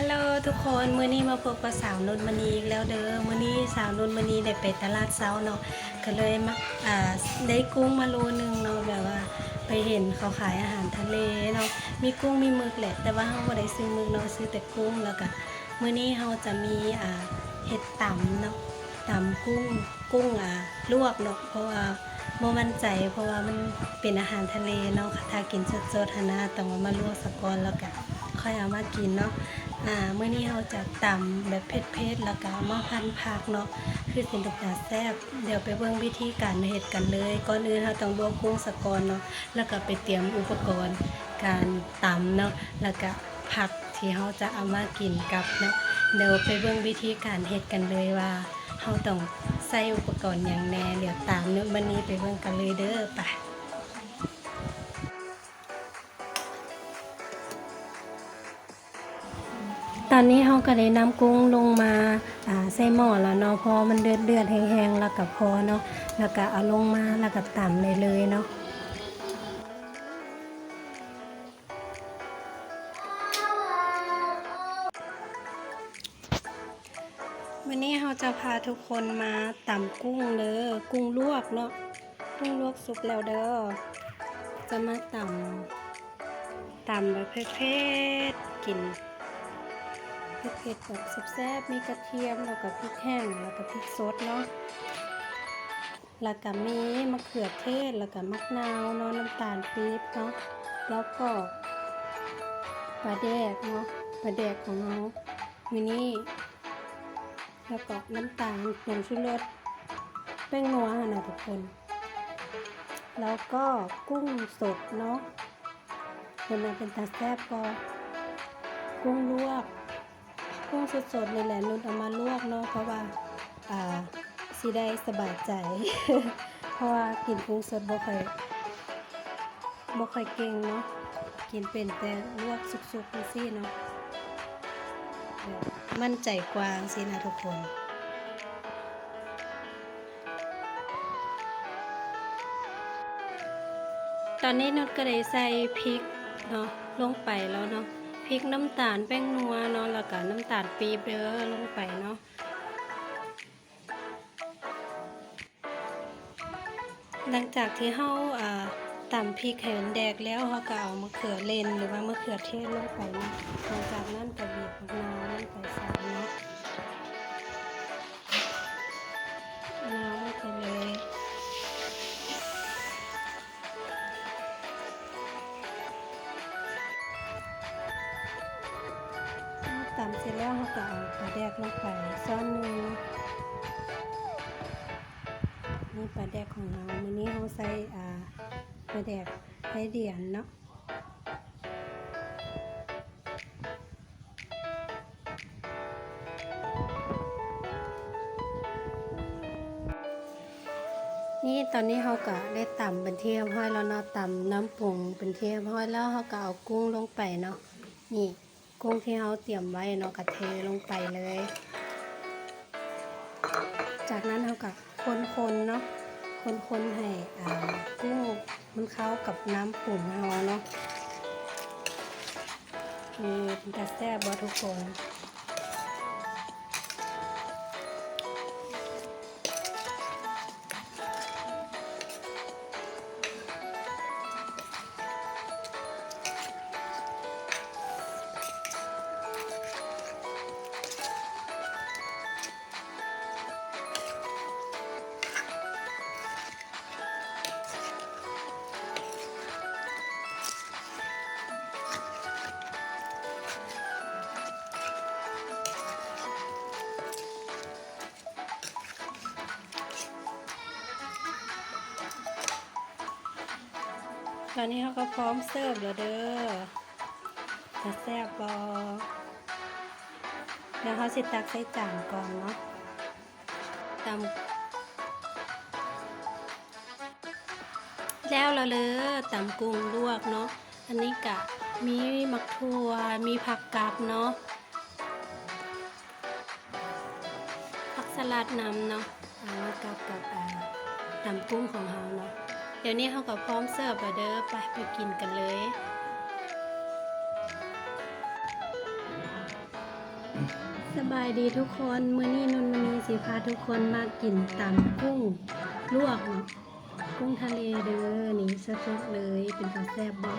ฮัลโหลทุกคนมื้อนี้มาพบกับสาวนุนมณีอีกแล้วเด้อมื้อนี้สาวนุนมณีได้ไปตลาดเช้าเนาะก็เลยมาอ่าได้กุ้งมาโลนึงเนาะแบบว่าไปเห็นเขาขายอาหารทะเลเนาะมีกุ้งมีหมึกแหละ แต่ว่าเฮาบ่ได้ซื้อหมึกเนาะซื้อแต่กุ้งแล้วก็มื้อนี้เฮาจะมีอ่าเห็ดตำเนาะตำกุ้งกุ้งอ่าลวกเนาะเพราะว่าบ่มั่นใจเพราะว่ามันเป็นอาหารทะเลเนาะถ้ากินสดๆหันนะต้องเอามาลวกสะก่อนแล้วก็ค่อยเอามากินเนาะ อ่าเมื่อนี้เราจะตำแบบเผ็ดๆแล้วก็เอามาพันผักเนาะคือเป็นตกาแซ่บเดี๋ยวไปเบิ่งวิธีการเฮ็ดกันเลยก่อนอื่นเราต้องลวกกุ้งสะกอนเนาะแล้วก็ไปเตรียมอุปกรณ์การตำเนาะแล้วก็ผักที่เราจะเอามากินกับเนาะเดี๋ยวไปเบิ่งวิธีการเฮ็ดกันเลยว่าเราต้องใส่อุปกรณ์อย่างแน่เดี๋ยวตามเนื้อวันนี้ไปเบิ่งกันเลยเด้อไป อนนี้เขาก็ได้นำกุ้งลงมาอ่าใส่หม้อแล้วเนาะพอมันเดือดเดือดๆแห้งๆแล้วก็พอเนาะแล้วก็เอาลงมาแล้วก็ตำเลยเลยเนาะวันนี้เราจะพาทุกคนมาตำกุ้งเด้อกุ้งลวกเนาะกุ้งลวกสุกแล้วเด้อจะมาตำตำแบบเผ็ดๆกิน เผ็ดๆแบบแซ่บๆมีกระเทียมแล้วก็พริกแห้งแล้วก็พริกสดเนาะแล้วก็มีมะเขือเทศแล้วก็มะนาวเนาะน้ำตาลปี๊บเนาะแล้วก็ปลาแดกเนาะปลาแดกของเรามินี่แล้วก็น้ำตาลผงชูรสแป้งนัวหั่นนะทุกคน แล้วก็กุ้งสดเนาะคนนั้นเป็นตาแซ่บก็กุ้งลวก กุ้งสดๆเลยแหละนุ่นเอามาลวกเนาะเพราะว่าอ่าสิได้สบายใจ เพราะว่ากินกุ้งสดบ่ค่อยบ่ค่อยเก่งเนาะกินเป็นแต่ลวกสุกๆจังซี่เนาะมั่นใจกว่างซีนะทุกคนตอนนี้นุชก็ได้ใส่พริกเนาะลงไปแล้วเนาะ พริกน้ำตาลแป้งนัวเนาะแล้วก็น้ำตาลปี๊บเด้อลงไปเนาะหลังจากที่เฮาอ่าตำพริกให้มันแดกแล้วเฮาก็เอามะเขือเลนหรือว่ามะเขือเทศลงไปเนาะหลังจากนั้นก็บีบมะนาวลงไป ก็เอาปลาแดกลงไปซ้อนหนึงนี่ปลาแดกของเรามื้อนี้เราใส่อ่าปลาแดกไส้เดียนเนาะนี่ตอนนี้เขาก็ได้ตำเป็นเทียมห้อยแล้วเนาะตำน้ำปรุงเป็นเทียมห้อยแล้วเขาก็เอากุ้งลงไปเนาะนี่ กุ้งที่เราเตรียมไว้เนาะกะเทลงไปเลย จากนั้นเราก็คนๆเนาะคนๆให้อ่ากุ้งมันเข้ากับน้ำปรุงเราเนาะมีเป็นกระแซ่บบ่ทุกคน ตอนนี้เขาก็พร้อมเสิร์ฟแล้วเด้อกระแซ่บบอแล้วเขาสิตักใส่จานก่อนเนาะตำแล้วเราเลยตำกุ้งลวกเนาะ อันนี้กะมีมักทั่ว มีผักกาดเนาะ ผักสลัดนำเนาะเอามากับกับอ่าตำกุ้งของเราเนาะ ดี๋ยวนี้เขาก็พร้อมเสิร์ฟแล้วเด้อไปไปกินกันเลยสบายดีทุกคนมื้อนี้นนท์มณีสิพาทุกคนมากินตำกุ้งลวกเนาะกุ้งทะเลเด้อนี่สดๆเลยเป็นตาแซ่บบ่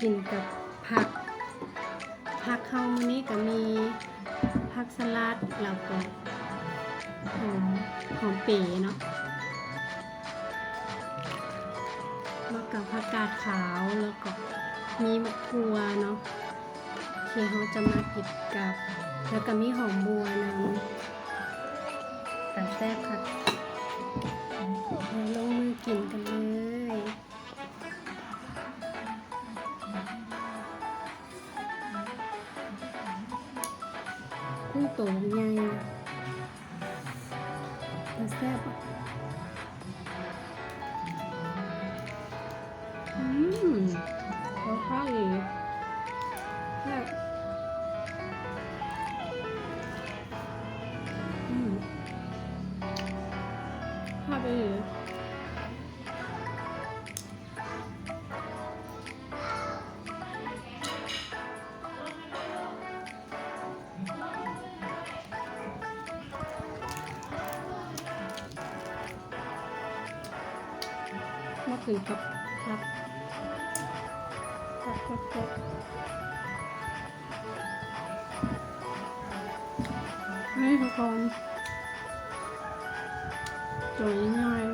กินกับผัก ผักเฮามื้อนี้ก็มีผักสลัดแล้วก็หอมหอมเป๋เนาะ แล้วก็ผักกาดขาวแล้วก็มีมะกรูดเนาะที่เขาจะมากิบกับ แล้วก็มีหอมบัวนำแต่แซ่บค่ะลงมือกินกันเลยกุ้งตัวใหญ่แต่แซ่บอะ อืมเขาข้าวอีกแซ่บอืมพาไปอยู่มาถึงกับครับ นี่ทุกคนสวยง่าย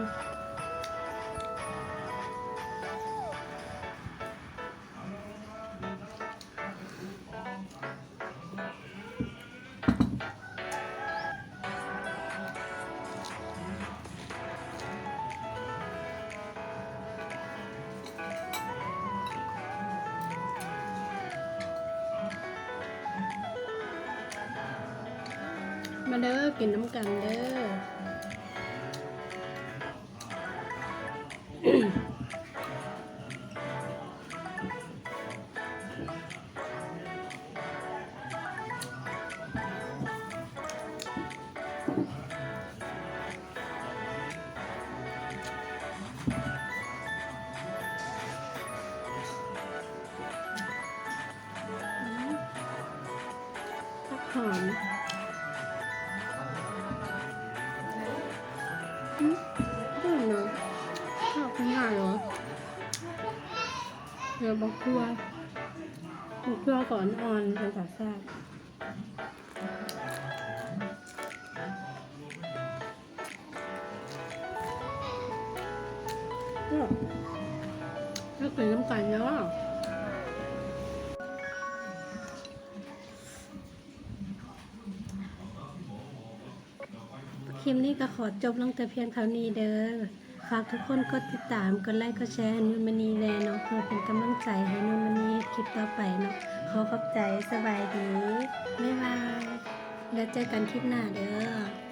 มาเด้อกินน้ำกันเด้อ อืมอร่เนอะข้าวขนาดเหรอเดี๋ยวบอกครัวบอกครัวก่อนออนเป็นสาแซ่บก็ถ้ากินน้ำกันเนา ลิปนี้ก็ขอจบลงแต่เพียงเท่านี้เด้อ ฝากทุกคนกดติดตาม กดไลค์ กดแชร์ให้นุ่นมณีแลเนาะเพื่อเป็นกำลังใจให้นุ่นมณีคลิปต่อไปเนาะ ขอขอบใจสบายดี บ๊ายบาย แล้วเจอกันคลิปหน้าเด้อ